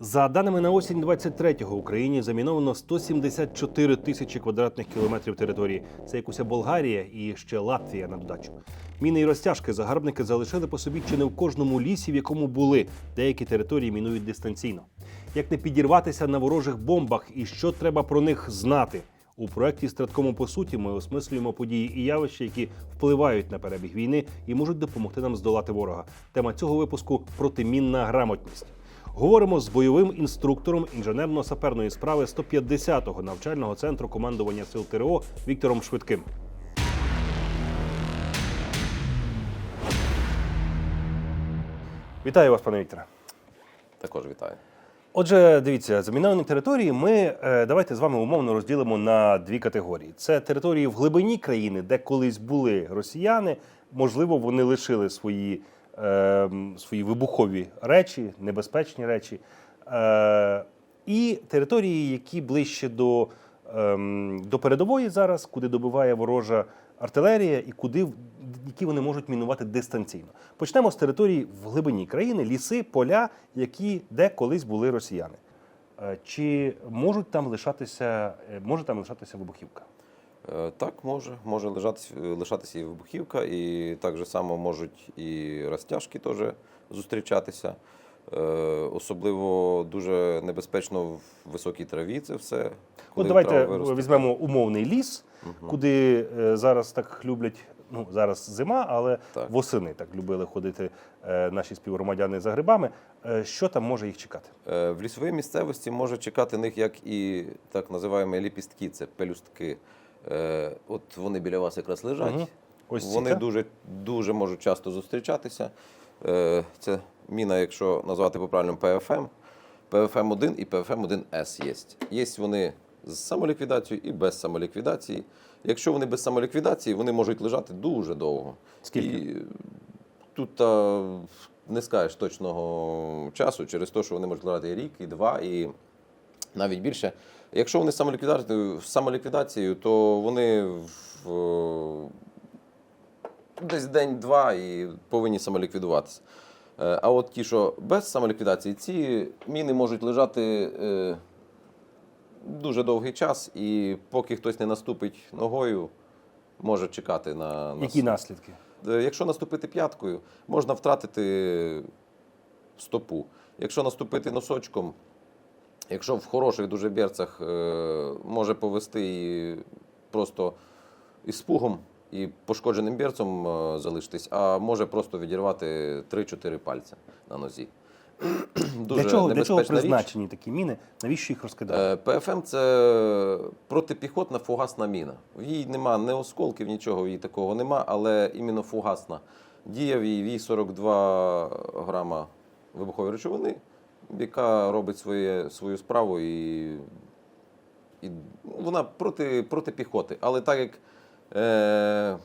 За даними на осінь 23-го, Україні заміновано 174 тисячі квадратних кілометрів території. Це як уся Болгарія і ще Латвія на додачу. Міни і розтяжки загарбники залишили по собі чи не в кожному лісі, в якому були. Деякі території мінують дистанційно. Як не підірватися на ворожих бомбах і що треба про них знати? У проєкті Страткому по суті ми осмислюємо події і явища, які впливають на перебіг війни і можуть допомогти нам здолати ворога. Тема цього випуску протимінна грамотність. Говоримо з бойовим інструктором інженерно-саперної справи 150-го навчального центру командування сил ТРО Віктором Швидким. Вітаю вас, пане Вікторе. Також вітаю. Отже, дивіться, заміновані території ми е, давайте з вами умовно розділимо на дві категорії: це території в глибині країни, де колись були росіяни. Можливо, вони лишили свої, е, свої вибухові речі, небезпечні речі, е, і території, які ближче до, ем, до передової зараз, куди добиває ворожа артилерія, і куди які вони можуть мінувати дистанційно. Почнемо з території в глибині країни, ліси, поля, які де колись були росіяни. Е, Чи можуть там лишатися, е, може там лишатися вибухівка? Е, Так, може, може лежатись, лишатися і вибухівка, і так же само можуть і розтяжки теж зустрічатися. Е, Особливо дуже небезпечно в високій траві це все. От давайте візьмемо умовний ліс, куди е, зараз так люблять. Ну зараз зима, але Так. восени так любили ходити е, наші співгромадяни за грибами. Е, що там може їх чекати? Е, В лісовій місцевості може чекати них як і так називаємо ліпістки, це пелюстки. Е, От вони біля вас якраз лежать. Мгм. Ось вони дуже, дуже можуть часто зустрічатися. Е, Це міна, якщо назвати по-правильному ПФМ. ПФМ-1 і ПФМ-1С є. Є вони з самоліквідацією і без самоліквідації. Якщо вони без самоліквідації, вони можуть лежати дуже довго. Скільки? І тут та, не скажеш точного часу через те, що вони можуть лежати і рік, і два, і навіть більше. Якщо вони самоліквідацією, самоліквідацією, то вони в, десь день-два і повинні самоліквідуватися. Е, А от ті, що без самоліквідації, ці міни можуть лежати е, дуже довгий час, і поки хтось не наступить ногою, може чекати на, на Які наслідки? Е, Якщо наступити п'яткою, можна втратити стопу. Якщо наступити носочком, якщо в хороших дуже берцях е, може повести і просто із спугом і пошкодженим берцем е, залишитись, а може просто відірвати 3-4 пальця на нозі. Дуже для чого, для чого небезпечна річ. призначені такі міни? Навіщо їх розкидати? Е, ПФМ це протипіхотна фугасна міна. В їй нема ні осколків, нічого в їй такого нема, але іменно фугасна. Діє в їй 42 грама вибухової речовини, яка робить своє, свою справу і, і вона проти, проти піхоти. Але так як е,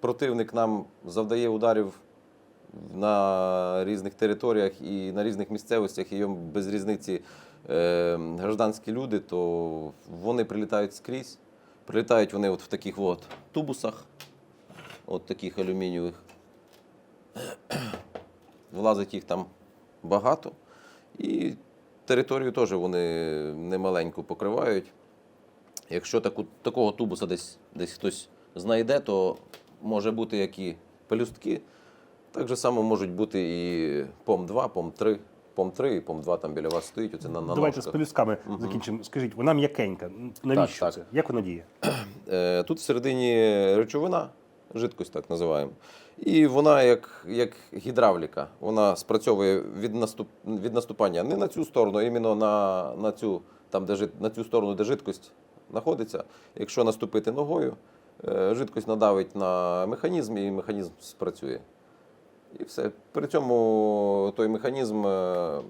противник нам завдає ударів на різних територіях і на різних місцевостях, і йому без різниці е, гражданські люди, то вони прилітають скрізь. Прилітають вони от в таких от тубусах, от таких алюмінієвих. Влазить їх там багато. І територію теж вони немаленьку покривають. Якщо таку, такого тубуса десь, десь хтось знайде, то може бути як і пелюстки, так же само можуть бути і ПОМ-2, ПОМ-3. ПОМ-3 і ПОМ-2 там біля вас стоїть, оце на, на Давайте з ножках. пелюстками закінчимо. Скажіть, вона м'якенька. Навіщо Так, це? так. Як вона діє? Е, Тут всередині речовина, жидкость так називаємо. І вона як, як гідравліка. Вона спрацьовує від, наступ, від наступання не на цю сторону, а іменно на, на, цю, там, де, на цю сторону, де жидкость знаходиться. Якщо наступити ногою, е, жидкость надавить на механізм і механізм спрацює. І все. При цьому той механізм е,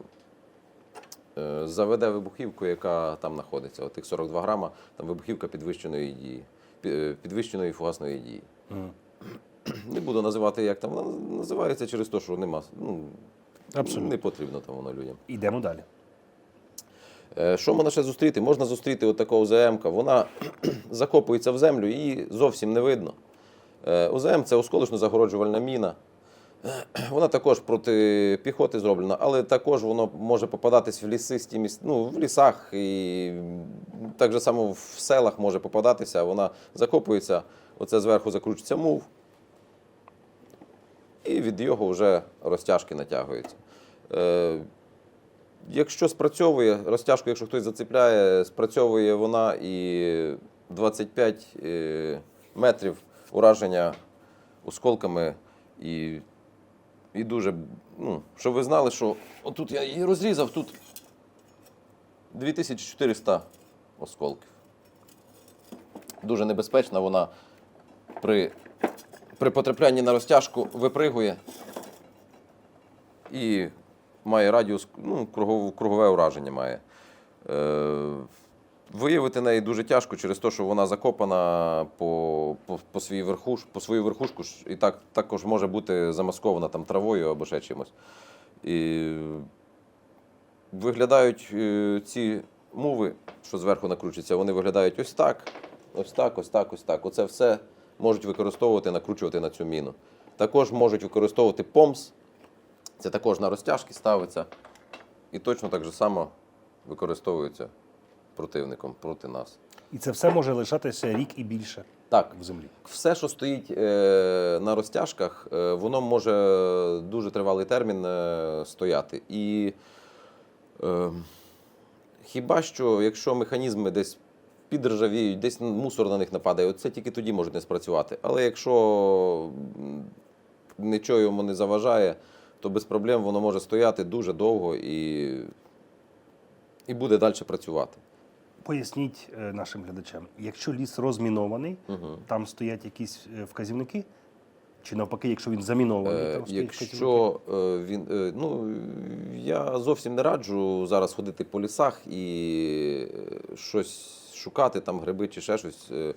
е, заведе вибухівку, яка там знаходиться. Отих 42 грама, там вибухівка підвищеної дії, підвищеної фугасної дії. Мгм. Не буду називати, як там вона називається через те, що нема. Ну, Абсолютно. Не потрібно там воно людям. Йдемо далі. Е, Що можна ще зустріти? Можна зустріти от такого ОЗМ-ка. Вона закопується в землю і зовсім не видно. Е, ОЗМ це осколочно загороджувальна міна. Вона також проти піхоти зроблена, але також воно може попадатись в лісисті міс... ну, в лісах і так же само в селах може попадатися. Вона закопується, оце зверху закручується мув, і від його вже розтяжки натягуються. Е, якщо спрацьовує, розтяжку, якщо хтось зацепляє, спрацьовує вона і 25 е, метрів ураження осколками і і дуже, ну, щоб ви знали, що отут я її розрізав, тут 2400 осколків. Дуже небезпечна вона при, при потраплянні на розтяжку випригує і має радіус, ну, кругове, ураження має. Е, Виявити неї дуже тяжко через те, що вона закопана по, по, по, свій верхуш, по свою верхушку і так, також може бути замаскована там травою або ще чимось. І виглядають е, ці муви, що зверху накручуються, вони виглядають ось так, ось так, ось так, ось так. Оце все можуть використовувати, накручувати на цю міну. Також можуть використовувати помс. Це також на розтяжки ставиться. І точно так же само використовується противником проти нас. І це все може лишатися рік і більше Так, в землі. все, що стоїть е, на розтяжках, е, воно може дуже тривалий термін е, стояти. І е, хіба що, якщо механізми десь підржавіють, десь мусор на них нападає, от це тільки тоді можуть не спрацювати. Але якщо нічого йому не заважає, то без проблем воно може стояти дуже довго і, і буде далі працювати. Поясніть е, нашим глядачам, якщо ліс розмінований, Угу. там стоять якісь е, вказівники? Чи навпаки, якщо він замінований, Е, там? Якщо він ну я зовсім не раджу зараз ходити по лісах і щось шукати, там гриби чи ще щось. е,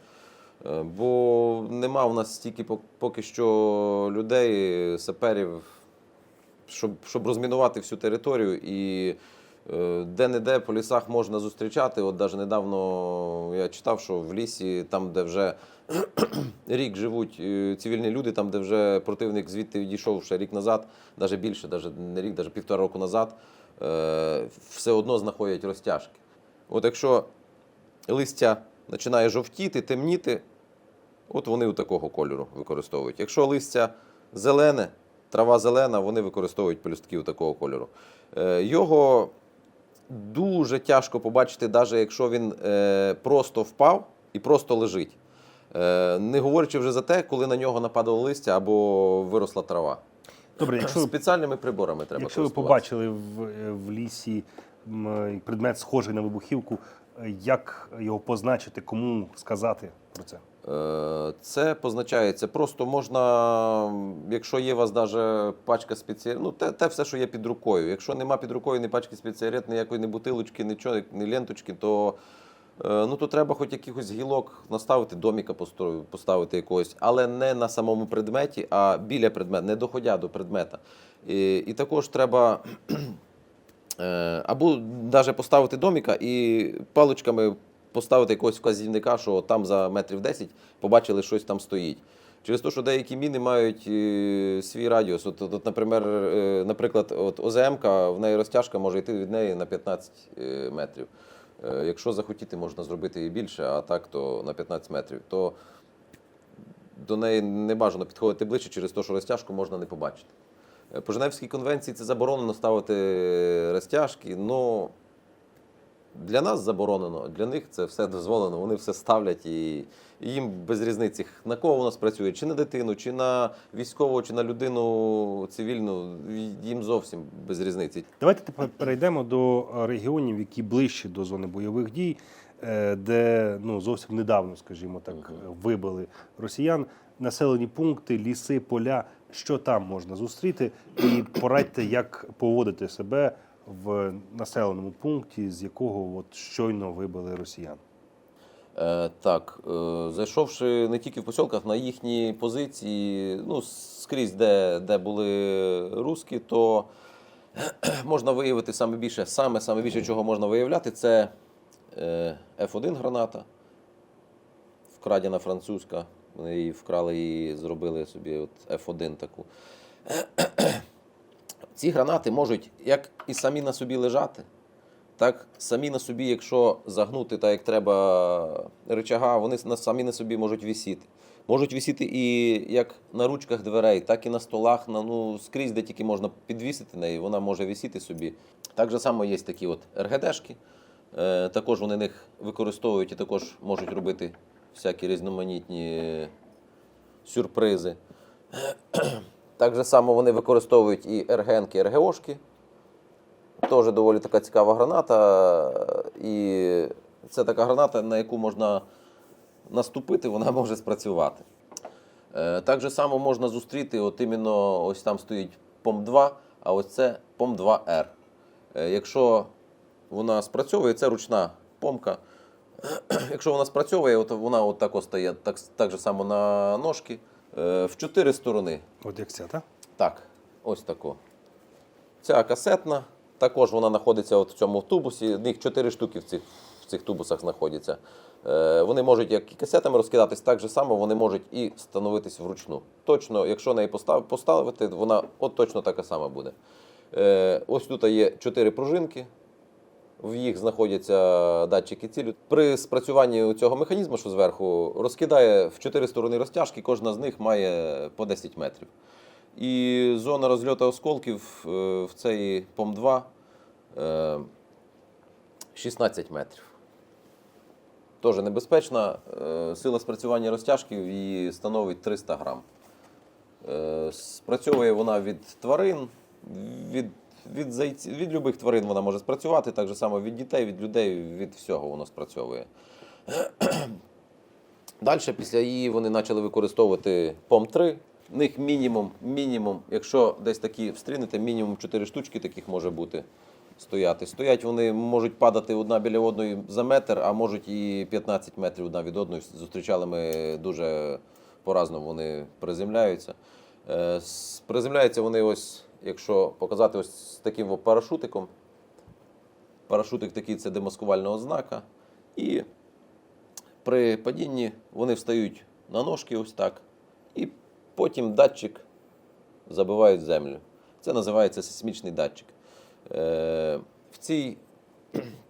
е, Бо нема у нас стільки поки що людей, саперів, щоб, щоб розмінувати всю територію. І е, де-не-де по лісах можна зустрічати. От навіть недавно я читав, що в лісі, там, де вже рік живуть цивільні люди, там, де вже противник звідти відійшов ще рік назад, навіть більше, навіть не рік, навіть півтора року назад, все одно знаходять розтяжки. От якщо листя починає жовтіти, темніти, от вони у такого кольору використовують. Якщо листя зелене, трава зелена, вони використовують пелюстки у такого кольору. Е, Його дуже тяжко побачити, навіть якщо він е, просто впав і просто лежить. Е, Не говорячи вже за те, коли на нього нападало листя або виросла трава. Добре, якщо Спеціальними приборами треба Якщо ви побачили в, в лісі предмет схожий на вибухівку, як його позначити, кому сказати про це? Е, Це позначається. Просто можна, якщо є у вас навіть пачка спеціарет, ну те, те все, що є під рукою. Якщо нема під рукою ні пачки спеціарет, ніякої ні бутилочки, нічого, ні ленточки, то, е, ну, то треба хоч якихось гілок наставити, доміка поставити якогось, але не на самому предметі, а біля предмета, не доходя до предмета. І, і також треба. Е, Або навіть поставити доміка і паличками поставити якогось вказівника, що там за метрів 10 побачили, щось там стоїть. Через те, що деякі міни мають е, свій радіус. От, от, от, наприклад, от ОЗМ, в неї розтяжка може йти від неї на 15 е, метрів. Якщо захотіти, можна зробити і більше, а так то на 15 метрів. То до неї не бажано підходити ближче через те, що розтяжку можна не побачити. Е, По Женевській конвенції це заборонено ставити розтяжки, але для нас заборонено, для них це все дозволено, вони все ставлять і, їм без різниці, на кого воно спрацює, чи на дитину, чи на військового, чи на людину цивільну, їм зовсім без різниці. Давайте тепер перейдемо до е, регіонів, які ближчі до зони бойових дій, е, де ну зовсім недавно, скажімо так, е, вибили росіян. Населені пункти, ліси, поля. Що там можна зустріти, і порадьте, як поводити себе в населеному пункті, з якого от щойно вибили росіян. Е, так, е, зайшовши не тільки в посілках, на їхні позиції, ну, скрізь, де, де були руски, то можна виявити саме більше, саме, саме більше, чого можна виявляти, це е, F1 граната, вкрадена французька. Вони її вкрали і зробили собі от F1 таку. Ці гранати можуть як і самі на собі лежати, так самі на собі, якщо загнути так, як треба рычага, вони самі на собі можуть висіти. Можуть висіти і як на ручках дверей, так і на столах, на, ну, скрізь, де тільки можна підвісити неї, вона може висіти собі. Так же само є такі от РГДшки. Е, також вони них використовують і також можуть робити всякі різноманітні сюрпризи. Так же само вони використовують і РГНки, і РГОшки. Теж доволі така цікава граната. І це така граната, на яку можна наступити, вона може спрацювати. Е, Так же само можна зустріти, от іменно ось там стоїть ПОМ-2, а ось це ПОМ-2Р. Е, Якщо вона спрацьовує, це ручна помка. Якщо вона спрацьовує, от вона от так стає так, так же само на ножки е, в чотири сторони. От як ця, так? Так, ось тако. Ця касетна, також вона знаходиться от в цьому тубусі. В Них чотири штуки в цих, в цих тубусах знаходяться. Е, вони можуть як і касетами розкидатись, так же само вони можуть і становитись вручну. Точно, якщо неї поставити, вона от точно така сама буде. Е, ось тут є чотири пружинки. В їх знаходяться датчики цілі. При спрацюванні цього механізму, що зверху, розкидає в чотири сторони розтяжки, кожна з них має по 10 метрів. І зона розльоту осколків е, в цей ПОМ-2 е, 16 метрів. Теж небезпечна. Е, Сила спрацювання розтяжки її становить 300 грам. Е, Спрацьовує вона від тварин, від, від, зайці, від любих тварин вона може спрацювати, так же само від дітей, від людей, від всього воно спрацьовує. Далі після її вони почали використовувати ПОМ-3. В них мінімум, мінімум, якщо десь такі встрінете, мінімум 4 штучки таких може бути стояти. Стоять вони можуть падати одна біля одної за метр, а можуть і 15 метрів одна від одної. Зустрічали ми дуже по-разному вони приземляються. Е, Приземляються вони ось, якщо показати ось з таким парашутиком. Парашутик такий це демаскувальна ознака. І при падінні вони встають на ножки ось так, і потім датчик забивають землю. Це називається сейсмічний датчик. Е, в цій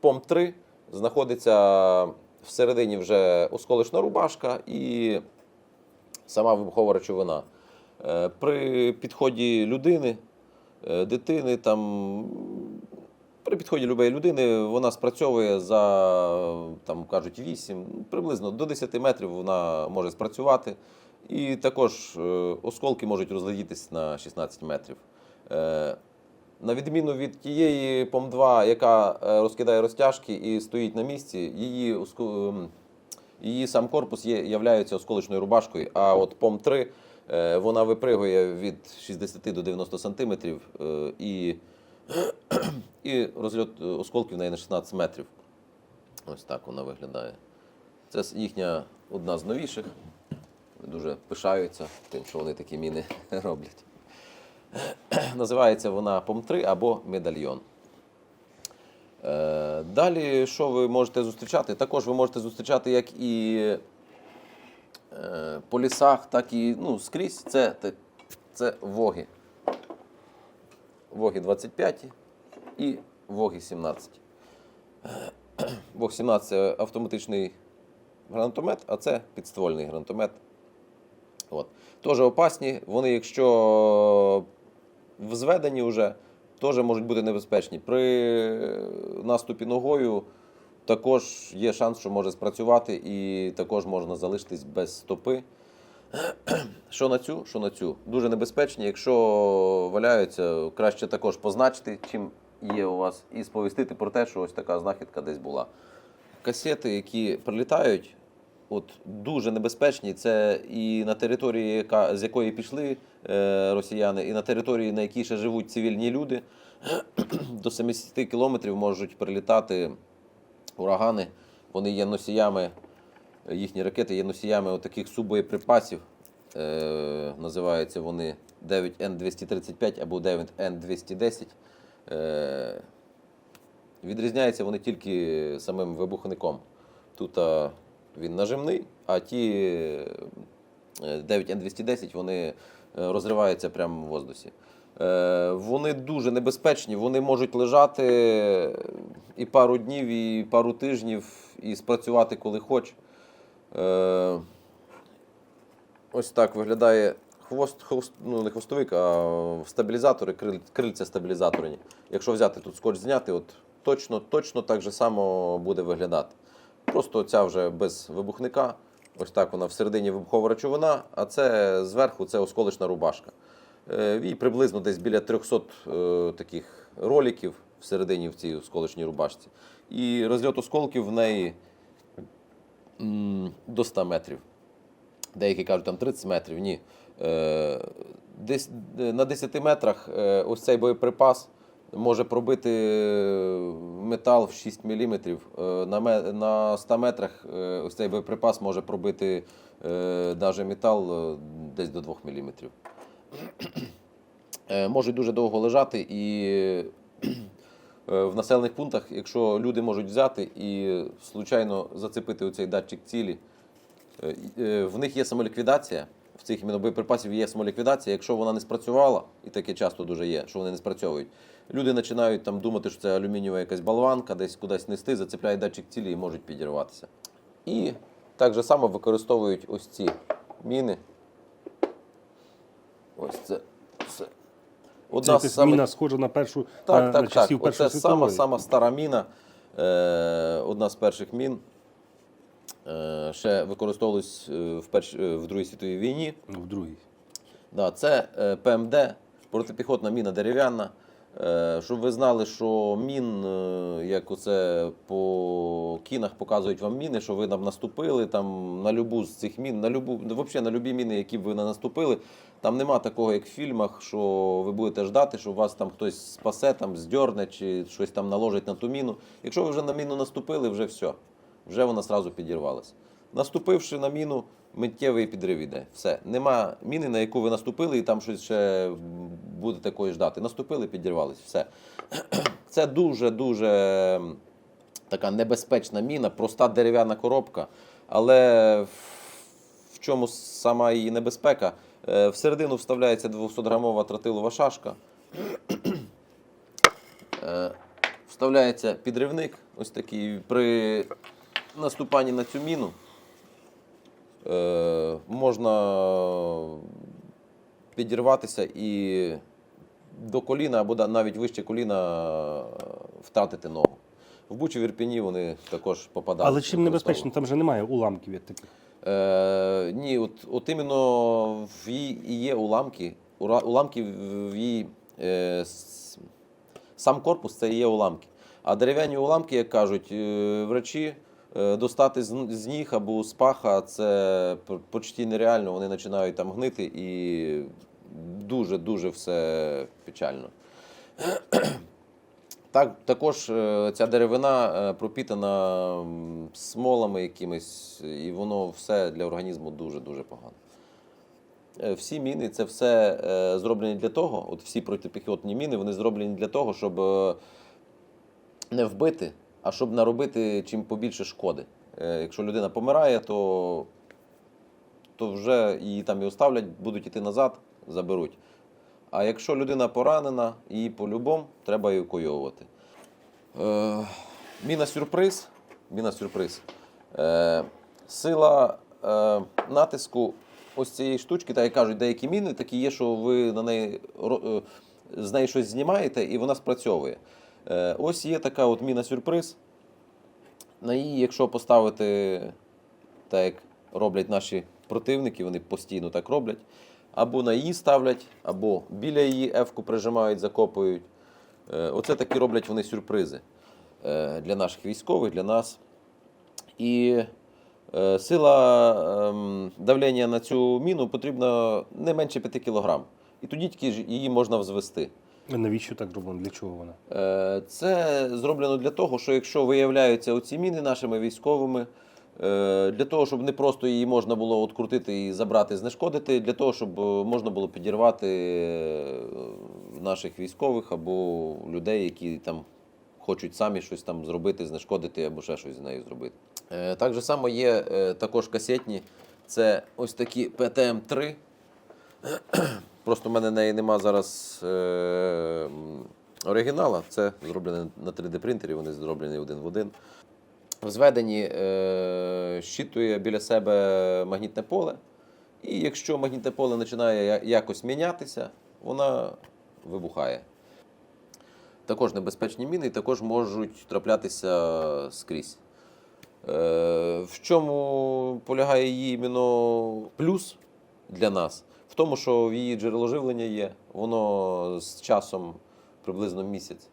ПОМ-3 знаходиться всередині вже осколочна рубашка і сама вибухова речовина. Е, при підході людини, е, дитини, там, при підході любої людини вона спрацьовує за, там кажуть, 8, приблизно до 10 метрів вона може спрацювати. І також е, осколки можуть розлетітись на 16 метрів. На відміну від тієї ПОМ-2, яка розкидає розтяжки і стоїть на місці, її, ем, її сам корпус є, являється осколочною рубашкою, а от ПОМ-3 е, вона випригує від 60 до 90 сантиметрів е, і, і розльот е, осколків в неї на 16 метрів. Ось так вона виглядає. Це їхня одна з новіших. Дуже пишаються тим, що вони такі міни роблять. Називається вона ПОМ-3 або медальйон. Е, Далі, що ви можете зустрічати? Також ви можете зустрічати як і е, по лісах, так і ну, скрізь. Це, це воги. Воги 25 і воги 17. Вог 17 це автоматичний гранатомет, а це підствольний гранатомет. От. Теж опасні. Вони, якщо взведені вже, теж можуть бути небезпечні. При наступі ногою також є шанс, що може спрацювати, і також можна залишитись без стопи. Що на цю, що на цю. Дуже небезпечні. Якщо валяються, краще також позначити, чим є у вас, і сповістити про те, що ось така знахідка десь була. Касети, які прилітають, от дуже небезпечні. Це і на території, яка, з якої пішли е, росіяни, і на території, на якій ще живуть цивільні люди. До 70 кілометрів можуть прилітати урагани. Вони є носіями, їхні ракети є носіями таких субоєприпасів. Е, називаються вони 9Н235 або 9Н210. Е, Відрізняються вони тільки самим вибухником. Тут а, він нажимний, а ті е, 9Н210 вони е, розривається прямо в воздусі. Е, Вони дуже небезпечні, вони можуть лежати і пару днів, і пару тижнів, і спрацювати коли хоч. Е, Ось так виглядає хвост, хвост ну не хвостовик, а стабілізатори, криль, крильця стабілізаторні. Якщо взяти тут скотч зняти, от точно, точно так же само буде виглядати. Просто ця вже без вибухника. Ось так вона всередині вибухова речовина, а це зверху це осколочна рубашка. Е, Їй приблизно десь біля 300 е, таких роликів всередині в цій осколочній рубашці. І розльот осколків в неї до 100 метрів. Деякі кажуть, там 30 метрів. Ні. Е, десь на 10 метрах ось цей боєприпас може пробити метал в 6 мм. На, 100 метрах ось цей боєприпас може пробити навіть метал десь до 2 мм. Е, Можуть дуже довго лежати і е, в населених пунктах, якщо люди можуть взяти і случайно зацепити оцей датчик цілі, Е, В них є самоліквідація. В цих іменно боєприпасів є самоліквідація. Якщо вона не спрацювала, і таке часто дуже є, що вони не спрацьовують, люди починають там думати, що це алюмінієва якась болванка, десь кудись нести, зацепляють датчик цілі і можуть підірватися. І так же само використовують ось ці міни. Ось це. це. Це Одна з самих- міна схожа на першу так, на, так, на часів так. Першої Оце сама, сама стара міна, е, одна з перших мін. Е, ще використовувалась е, в, перш, е, в Другій світовій війні. Ну, в другій. Да, це е, ПМД, протипіхотна міна дерев'яна. Е, щоб ви знали, що мін, е, як оце по кінах показують вам міни, що ви там наступили там, на любу з цих мін, на любу, взагалі на любі міни, які б ви не наступили. Там нема такого, як в фільмах, що ви будете ждати, що вас там хтось спасе, там здьорне чи щось там наложить на ту міну. Якщо ви вже на міну наступили, вже все. Вже вона сразу підірвалася. Наступивши на міну, миттєвий підрив іде. Все. Нема міни, на яку ви наступили, і там щось ще будете такої ждати. Наступили, підірвались. Все. Це дуже-дуже така небезпечна міна, проста дерев'яна коробка. Але в чому сама її небезпека? Е, Всередину вставляється 200-грамова тротилова шашка. Е, Вставляється підривник, ось такий. При наступанні на цю міну е, можна підірватися і до коліна або навіть вище коліна втратити ногу. В Бучі в Ірпіні вони також попадали. Але чим небезпечно, там же немає уламків як таких. Е, ні, от, от іменно в її є уламки. Уламки в її. Е, сам корпус це є уламки. А дерев'яні уламки, як кажуть, е, врачі е, достати з, ніг або з паха це почти нереально. Вони починають там гнити і дуже-дуже все печально. Так, також е, ця деревина е, пропітана смолами якимись, і воно все для організму дуже-дуже погано. Е, Всі міни це все зроблені для того, от всі протипіхотні міни, вони зроблені для того, щоб не вбити, а щоб наробити чим побільше шкоди. Якщо людина помирає, то, то вже її там і оставлять, будуть йти назад, заберуть. А якщо людина поранена, її по-любому треба евакуйовувати. Е, міна сюрприз. Міна сюрприз. Е, сила е, натиску ось цієї штучки, так як кажуть, деякі міни такі є, що ви на неї з неї щось знімаєте і вона спрацьовує. Ось є така от міна сюрприз. На її, якщо поставити так як роблять наші противники, вони постійно так роблять. Або на її ставлять, або біля її ефку прижимають, закопують. Е, Оце такі роблять вони сюрпризи е, для наших військових, для нас. І е, сила ем, давлення на цю міну потрібна не менше 5 кг. І тоді тільки ж її можна взвести. Навіщо так зроблено? Для чого вона? Це зроблено для того, що якщо виявляються оці міни нашими військовими, для того, щоб не просто її можна було открутити і забрати, знешкодити, для того, щоб е, можна було підірвати е, наших військових або людей, які там хочуть самі щось там зробити, знешкодити або ще щось з нею зробити. Е, Так же само є е, також касетні. Це ось такі ПТМ-3. Просто в мене неї нема зараз е, оригінала. Це зроблено на 3D принтері, вони зроблені один в один. В зведенні е, щитує біля себе магнітне поле. І якщо магнітне поле починає якось мінятися, вона вибухає. Також небезпечні міни і також можуть траплятися скрізь. Е, в чому полягає її іменно плюс для нас? В тому, що в її джерело живлення є, воно з часом приблизно місяць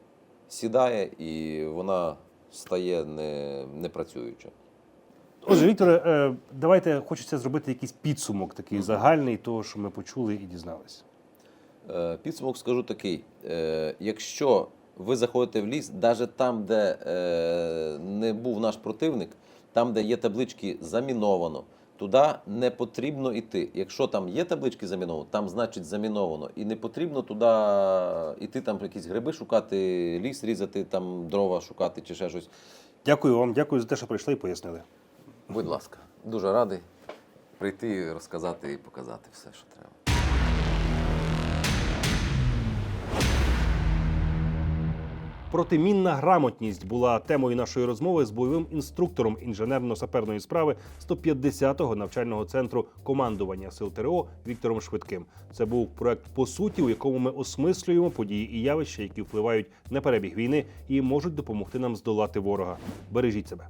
сідає і вона стає не, непрацююча. Отже, Вікторе, е, давайте хочеться зробити якийсь підсумок такий загальний того, що ми почули і дізналися. Е, Підсумок скажу такий: Е, якщо ви заходите в ліс, навіть там, де не був наш противник, там, де є таблички заміновано, туди не потрібно йти. Якщо там є таблички заміновано, там значить заміновано. І не потрібно туди йти там якісь гриби шукати, ліс різати, там дрова шукати чи ще щось. Дякую вам, дякую за те, що прийшли і пояснили. Будь ласка, дуже радий прийти, розказати і показати все, що треба. Протимінна грамотність була темою нашої розмови з бойовим інструктором інженерно-саперної справи 150-го навчального центру командування сил ТРО Віктором Швидким. Це був проект по суті, у якому ми осмислюємо події і явища, які впливають на перебіг війни і можуть допомогти нам здолати ворога. Бережіть себе.